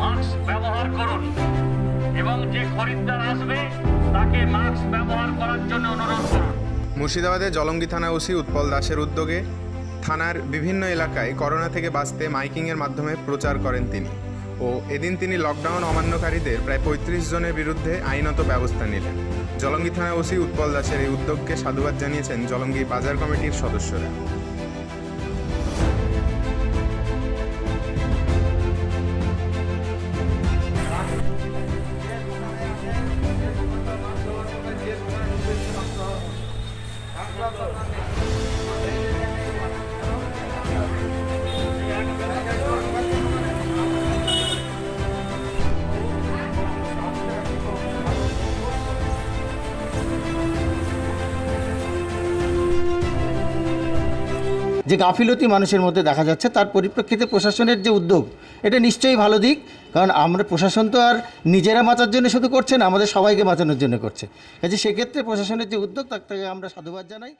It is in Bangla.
মাস্ক ব্যবহার করুন। এবং যে খরিদ্দার আসবে, তাকে মাস্ক ব্যবহার করার জন্য অনুরোধ মুর্শিদাবাদে জলঙ্গি থানা ওসি উৎপল দাসের উদ্যোগে থানার বিভিন্ন এলাকায় করোনা থেকে বাঁচতে মাইকিংয়ের মাধ্যমে প্রচার করেন তিনি। ও এদিন তিনি লকডাউন অমান্যকারীদের প্রায় পঁয়ত্রিশ জনের বিরুদ্ধে আইনত ব্যবস্থা নিলেন। জলঙ্গি থানা ওসি উৎপল দাসের এই উদ্যোগকে সাধুবাদ জানিয়েছেন জলঙ্গি বাজার কমিটির সদস্যরা। Oh, my God. যে গাফিলতি মানুষের মধ্যে দেখা যাচ্ছে, তার পরিপ্রেক্ষিতে প্রশাসনের যে উদ্যোগ, এটা নিশ্চয়ই ভালো দিক। কারণ আমরা, প্রশাসন তো আর নিজেরা বাঁচার জন্য শুধু করছে না, আমাদের সবাইকে বাঁচানোর জন্য করছে। কাজে সেক্ষেত্রে প্রশাসনের যে উদ্যোগ, তার থেকে আমরা সাধুবাদ জানাই।